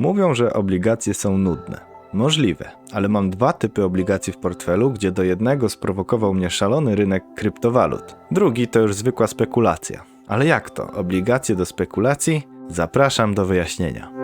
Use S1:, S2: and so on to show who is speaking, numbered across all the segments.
S1: Mówią, że obligacje są nudne. Możliwe, ale mam dwa typy obligacji w portfelu, gdzie do jednego sprowokował mnie szalony rynek kryptowalut. Drugi to już zwykła spekulacja. Ale jak to? Obligacje do spekulacji? Zapraszam do wyjaśnienia.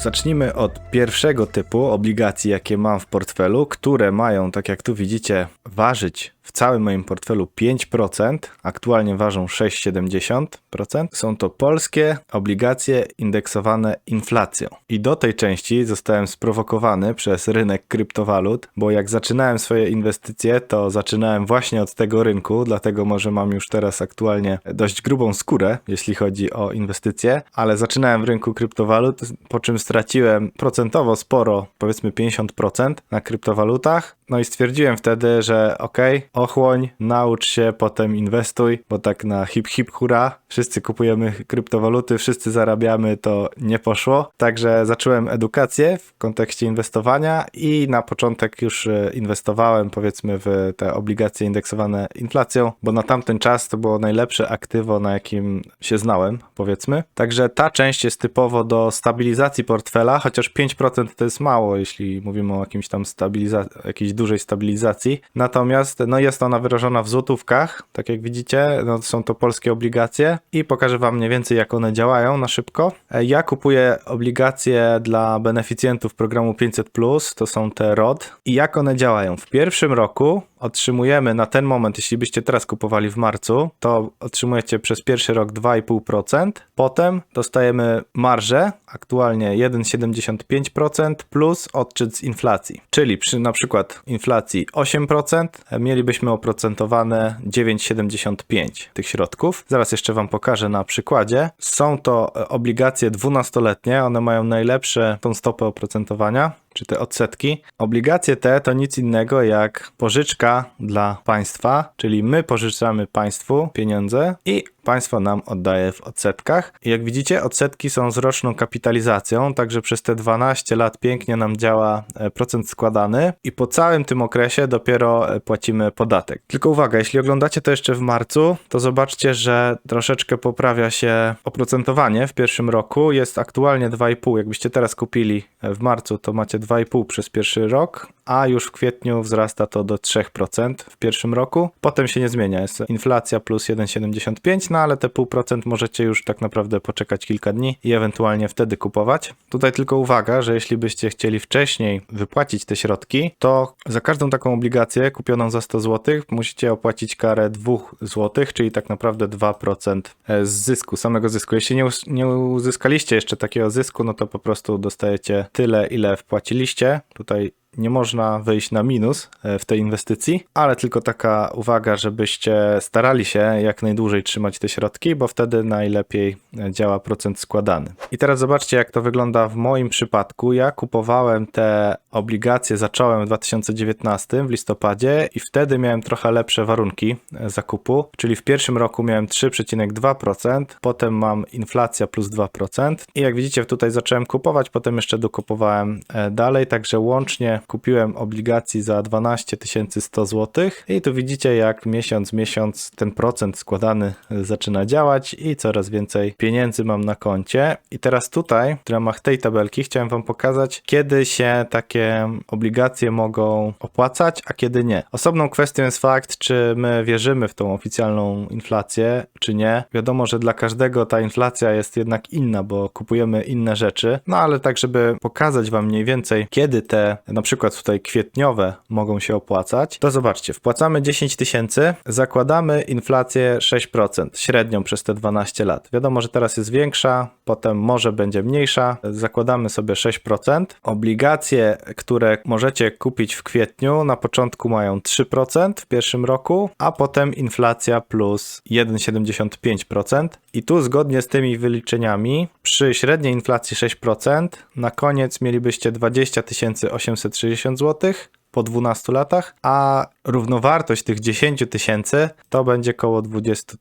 S1: Zacznijmy od pierwszego typu obligacji, jakie mam w portfelu, które mają, tak jak tu widzicie, ważyć w całym moim portfelu 5%, aktualnie ważą 6,70%. Są to polskie obligacje indeksowane inflacją. I do tej części zostałem sprowokowany przez rynek kryptowalut, bo jak zaczynałem swoje inwestycje, to zaczynałem właśnie od tego rynku, dlatego może mam już teraz aktualnie dość grubą skórę, jeśli chodzi o inwestycje, ale zaczynałem w rynku kryptowalut, po czym straciłem procentowo sporo, powiedzmy 50% na kryptowalutach. No i stwierdziłem wtedy, że okej, okay, ochłoń, naucz się, potem inwestuj, bo tak na hip hip hura, wszyscy kupujemy kryptowaluty, wszyscy zarabiamy, to nie poszło. Także zacząłem edukację w kontekście inwestowania i na początek już e, inwestowałem powiedzmy w te obligacje indeksowane inflacją, bo na tamten czas to było najlepsze aktywo, na jakim się znałem, powiedzmy. Także ta część jest typowo do stabilizacji portfela, chociaż 5% to jest mało, jeśli mówimy o jakimś tam stabilizacji, jakiejś dużej stabilizacji. Natomiast no jest ona wyrażona w złotówkach, tak jak widzicie, no, są to polskie obligacje i pokażę wam mniej więcej jak one działają na szybko. E, Ja kupuję obligacje dla beneficjentów programu 500+, to są te ROD i jak one działają. W pierwszym roku otrzymujemy na ten moment, jeśli byście teraz kupowali w marcu, to otrzymujecie przez pierwszy rok 2,5%, potem dostajemy marżę, aktualnie 1,75% plus odczyt z inflacji. Czyli przy na przykład inflacji 8%, mielibyśmy oprocentowane 9,75 tych środków. Zaraz jeszcze Wam pokażę na przykładzie. Są to obligacje 12-letnie, one mają najlepsze tą stopę oprocentowania czy te odsetki. Obligacje te to nic innego jak pożyczka dla państwa, czyli my pożyczamy państwu pieniądze i państwo nam oddaje w odsetkach. I jak widzicie, odsetki są z roczną kapitalizacją, także przez te 12 lat pięknie nam działa e, procent składany i po całym tym okresie dopiero e, płacimy podatek. Tylko uwaga, jeśli oglądacie to jeszcze w marcu, to zobaczcie, że troszeczkę poprawia się oprocentowanie w pierwszym roku. Jest aktualnie 2,5. Jakbyście teraz kupili e, w marcu, to macie 2,5 przez pierwszy rok, a już w kwietniu wzrasta to do 3% w pierwszym roku. Potem się nie zmienia, jest inflacja plus 1,75, no ale te 0,5% możecie już tak naprawdę poczekać kilka dni i ewentualnie wtedy kupować. Tutaj tylko uwaga, że jeśli byście chcieli wcześniej wypłacić te środki, to za każdą taką obligację kupioną za 100 zł musicie opłacić karę 2 zł, czyli tak naprawdę 2% z zysku, samego zysku. Jeśli nie, nie uzyskaliście jeszcze takiego zysku, no to po prostu dostajecie tyle, ile wpłaciliście. Tutaj nie można wyjść na minus e, w tej inwestycji, ale tylko taka uwaga, żebyście starali się jak najdłużej trzymać te środki, bo wtedy najlepiej e, działa procent składany. I teraz zobaczcie, jak to wygląda w moim przypadku. Ja kupowałem te obligacje, zacząłem w 2019 w listopadzie i wtedy miałem trochę lepsze warunki e, zakupu, czyli w pierwszym roku miałem 3,2%, potem mam inflacja plus 2% i jak widzicie tutaj zacząłem kupować, potem jeszcze dokupowałem dalej, także łącznie kupiłem obligacji za 12 100 zł i tu widzicie jak miesiąc, miesiąc ten procent składany zaczyna działać i coraz więcej pieniędzy mam na koncie i teraz tutaj w ramach tej tabelki chciałem wam pokazać kiedy się takie obligacje mogą opłacać, a kiedy nie. Osobną kwestią jest fakt, czy my wierzymy w tą oficjalną inflację, czy nie. Wiadomo, że dla każdego ta inflacja jest jednak inna, bo kupujemy inne rzeczy, no ale tak, żeby pokazać wam mniej więcej, kiedy te na tutaj kwietniowe mogą się opłacać, to zobaczcie, wpłacamy 10 tysięcy, zakładamy inflację 6%, średnią przez te 12 lat. Wiadomo, że teraz jest większa, potem może będzie mniejsza, zakładamy sobie 6%. Obligacje, które możecie kupić w kwietniu, na początku mają 3% w pierwszym roku, a potem inflacja plus 1,75%. I tu zgodnie z tymi wyliczeniami, przy średniej inflacji 6%, na koniec mielibyście 20 860 zł, po 12 latach, a równowartość tych 10 tysięcy to będzie koło 20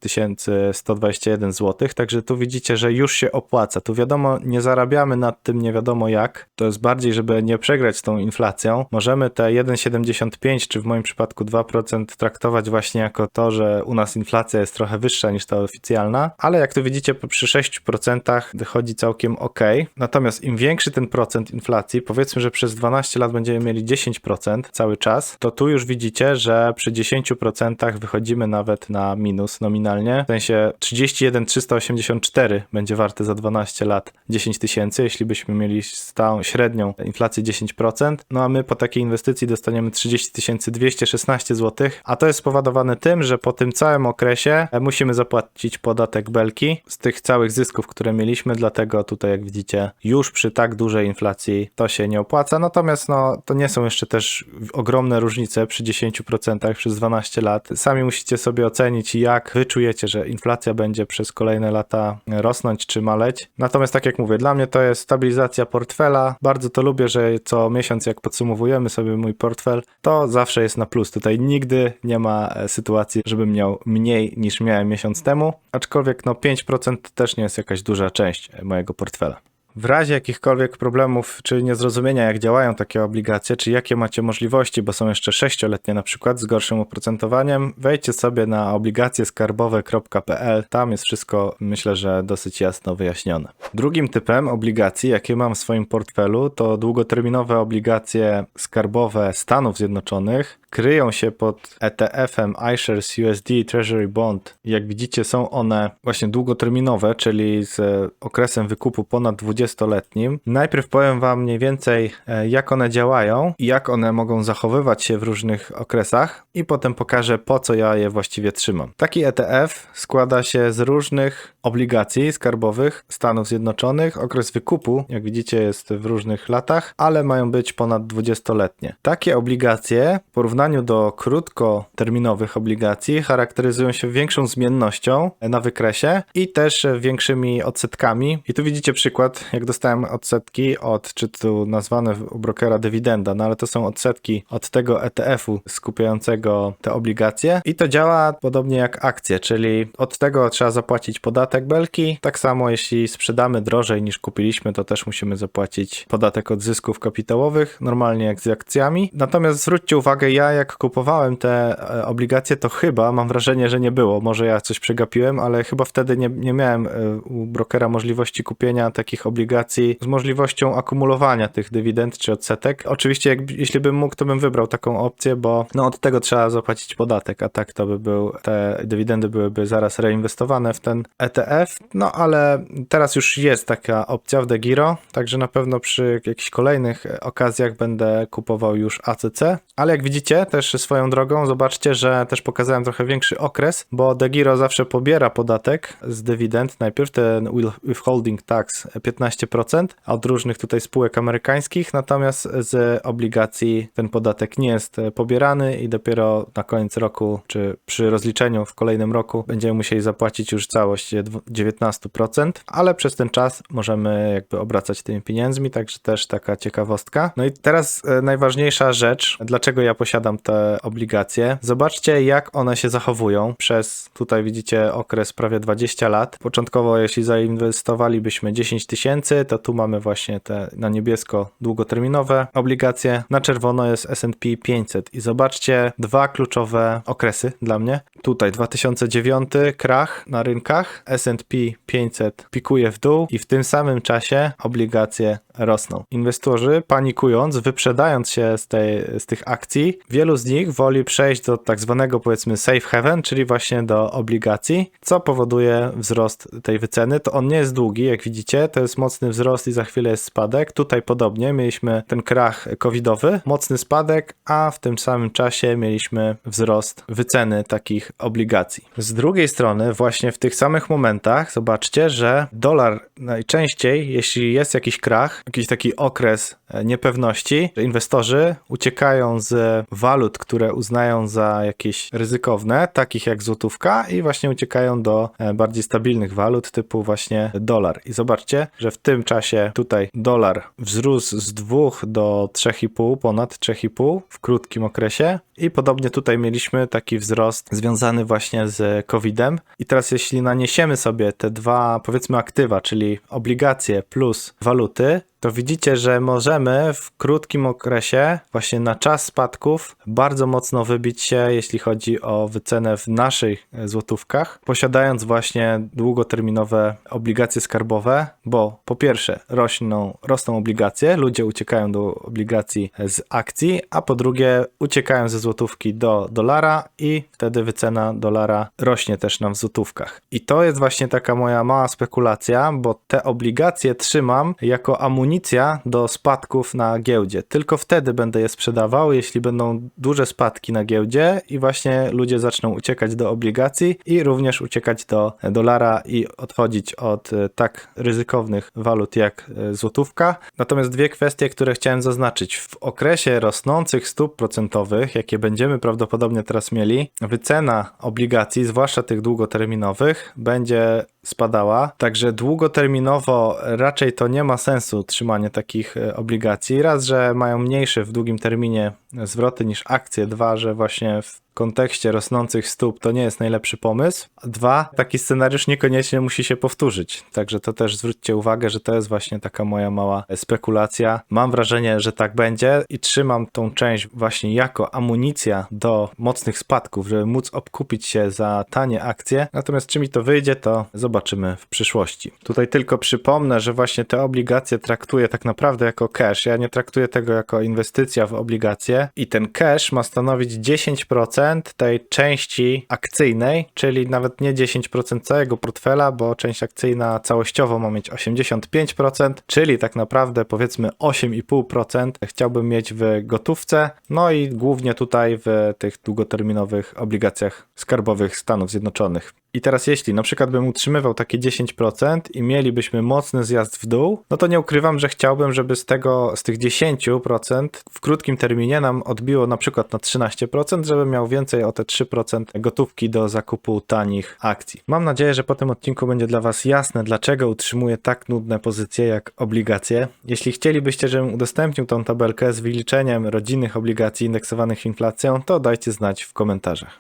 S1: 121 zł, także tu widzicie, że już się opłaca. Tu wiadomo, nie zarabiamy nad tym nie wiadomo jak, to jest bardziej, żeby nie przegrać z tą inflacją. Możemy te 1,75 czy w moim przypadku 2% traktować właśnie jako to, że u nas inflacja jest trochę wyższa niż ta oficjalna, ale jak tu widzicie przy 6% wychodzi całkiem ok. Natomiast im większy ten procent inflacji, powiedzmy, że przez 12 lat będziemy mieli 10% cały czas, to tu już widzicie, że przy 10% wychodzimy nawet na minus nominalnie. W sensie 31 384 będzie warte za 12 lat 10 tysięcy, jeśli byśmy mieli stałą średnią inflację 10%, no a my po takiej inwestycji dostaniemy 30 216 zł, a to jest spowodowane tym, że po tym całym okresie musimy zapłacić podatek belki z tych całych zysków, które mieliśmy, dlatego tutaj jak widzicie już przy tak dużej inflacji to się nie opłaca, natomiast no to nie są jeszcze też ogromne różnice przy 10% przez 12 lat. Sami musicie sobie ocenić jak wyczujecie, że inflacja będzie przez kolejne lata rosnąć czy maleć. Natomiast tak jak mówię, dla mnie to jest stabilizacja portfela. Bardzo to lubię, że co miesiąc jak podsumowujemy sobie mój portfel, to zawsze jest na plus. Tutaj nigdy nie ma e, sytuacji, żebym miał mniej niż miałem miesiąc temu, aczkolwiek no 5% to też nie jest jakaś duża część mojego portfela. W razie jakichkolwiek problemów czy niezrozumienia, jak działają takie obligacje, czy jakie macie możliwości, bo są jeszcze sześcioletnie na przykład z gorszym oprocentowaniem, wejdźcie sobie na obligacjeskarbowe.pl. Tam jest wszystko, myślę, że dosyć jasno wyjaśnione. Drugim typem obligacji, jakie mam w swoim portfelu, to długoterminowe obligacje skarbowe Stanów Zjednoczonych. Kryją się pod ETF-em iShares USD Treasury Bond. Jak widzicie, są one właśnie długoterminowe, czyli z okresem wykupu ponad 20-letnim. Najpierw powiem Wam mniej więcej, e, jak one działają i jak one mogą zachowywać się w różnych okresach, i potem pokażę, po co ja je właściwie trzymam. Taki ETF składa się z różnych obligacji skarbowych Stanów Zjednoczonych. Okres wykupu, jak widzicie, jest w różnych latach, ale mają być ponad 20-letnie. Takie obligacje w porównaniu do krótkoterminowych obligacji charakteryzują się większą zmiennością na wykresie i też większymi odsetkami. I tu widzicie przykład, jak dostałem odsetki od, czy tu nazwane u brokera dywidenda, no ale to są odsetki od tego ETF-u skupiającego te obligacje i to działa podobnie jak akcje, czyli od tego trzeba zapłacić podatek belki. Tak samo jeśli sprzedamy drożej niż kupiliśmy, to też musimy zapłacić podatek od zysków kapitałowych, normalnie jak z akcjami. Natomiast zwróćcie uwagę, ja jak kupowałem te e, obligacje, to chyba mam wrażenie, że nie było. Może ja coś przegapiłem, ale chyba wtedy nie, nie miałem e, u brokera możliwości kupienia takich obligacji z możliwością akumulowania tych dywidend czy odsetek. Oczywiście, jak, jeśli bym mógł, to bym wybrał taką opcję, bo no, od tego trzeba zapłacić podatek, a tak to by był, te dywidendy byłyby zaraz reinwestowane w ten ETF. No ale teraz już jest taka opcja w DeGiro, także na pewno przy jakichś kolejnych okazjach będę kupował już ACC. Ale jak widzicie, też swoją drogą, zobaczcie, że też pokazałem trochę większy okres, bo DeGiro zawsze pobiera podatek z dywidend. Najpierw ten withholding tax 15% od różnych tutaj spółek amerykańskich, natomiast z obligacji ten podatek nie jest pobierany i dopiero na koniec roku, czy przy rozliczeniu w kolejnym roku będziemy musieli zapłacić już całość 19%, ale przez ten czas możemy jakby obracać tymi pieniędzmi, także też taka ciekawostka. No i teraz e, najważniejsza rzecz, dlaczego ja posiadam te obligacje. Zobaczcie, jak one się zachowują przez, tutaj widzicie, okres prawie 20 lat. Początkowo, jeśli zainwestowalibyśmy 10 tysięcy, to tu mamy właśnie te na niebiesko długoterminowe obligacje, na czerwono jest S&P 500 i zobaczcie dwa kluczowe okresy dla mnie. Tutaj 2009 krach na rynkach, S&P 500 pikuje w dół i w tym samym czasie obligacje rosną. Inwestorzy panikując, wyprzedając się z, tej, z tych akcji, wielu z nich woli przejść do tak zwanego powiedzmy safe haven, czyli właśnie do obligacji, co powoduje wzrost tej wyceny. To on nie jest długi, jak widzicie, to jest mocny wzrost i za chwilę jest spadek. Tutaj podobnie mieliśmy ten krach covidowy, mocny spadek, a w tym samym czasie mieliśmy wzrost wyceny takich obligacji. Z drugiej strony, właśnie w tych samych momentach, zobaczcie, że dolar najczęściej, jeśli jest jakiś krach, jakiś taki okres e, niepewności, że inwestorzy uciekają z walut, które uznają za jakieś ryzykowne, takich jak złotówka i właśnie uciekają do e, bardziej stabilnych walut typu właśnie dolar. I zobaczcie, że w tym czasie tutaj dolar wzrósł z 2 do 3,5, ponad 3,5 w krótkim okresie i podobnie tutaj mieliśmy taki wzrost związany właśnie z COVID-em. I teraz jeśli naniesiemy sobie te dwa powiedzmy aktywa, czyli obligacje plus waluty, to widzicie, że możemy w krótkim okresie, właśnie na czas spadków, bardzo mocno wybić się, jeśli chodzi o wycenę w naszych złotówkach, posiadając właśnie długoterminowe obligacje skarbowe, bo po pierwsze rośną, rosną obligacje, ludzie uciekają do obligacji z akcji, a po drugie uciekają ze złotówki do dolara i wtedy wycena dolara rośnie też nam w złotówkach. I to jest właśnie taka moja mała spekulacja, bo te obligacje trzymam jako amunicja do spadków na giełdzie. Tylko wtedy będę je sprzedawał, jeśli będą duże spadki na giełdzie i właśnie ludzie zaczną uciekać do obligacji i również uciekać do dolara i odchodzić od e, tak ryzykownych walut jak e, złotówka. Natomiast dwie kwestie, które chciałem zaznaczyć. W okresie rosnących stóp procentowych, jakie będziemy prawdopodobnie teraz mieli, wycena obligacji, zwłaszcza tych długoterminowych, będzie spadała. Także długoterminowo raczej to nie ma sensu trzymanie takich e, obligacji. Raz, że mają mniejsze w długim terminie zwroty niż akcje. Dwa, że właśnie w kontekście rosnących stóp to nie jest najlepszy pomysł. Dwa, taki scenariusz niekoniecznie musi się powtórzyć. Także to też zwróćcie uwagę, że to jest właśnie taka moja mała spekulacja. Mam wrażenie, że tak będzie i trzymam tą część właśnie jako amunicja do mocnych spadków, żeby móc obkupić się za tanie akcje. Natomiast czy mi to wyjdzie, to zobaczymy w przyszłości. Tutaj tylko przypomnę, że właśnie te obligacje traktuję tak naprawdę jako cash. Ja nie traktuję tego jako inwestycja w obligacje i ten cash ma stanowić 10% tej części akcyjnej, czyli nawet nie 10% całego portfela, bo część akcyjna całościowo ma mieć 85%, czyli tak naprawdę powiedzmy 8,5% chciałbym mieć w gotówce, no i głównie tutaj w tych długoterminowych obligacjach skarbowych Stanów Zjednoczonych. I teraz jeśli na przykład bym utrzymywał takie 10% i mielibyśmy mocny zjazd w dół, no to nie ukrywam, że chciałbym, żeby z tego, z tych 10% w krótkim terminie nam odbiło na przykład na 13%, żebym miał więcej o te 3% gotówki do zakupu tanich akcji. Mam nadzieję, że po tym odcinku będzie dla Was jasne, dlaczego utrzymuję tak nudne pozycje jak obligacje. Jeśli chcielibyście, żebym udostępnił tą tabelkę z wyliczeniem rodzinnych obligacji indeksowanych inflacją, to dajcie znać w komentarzach.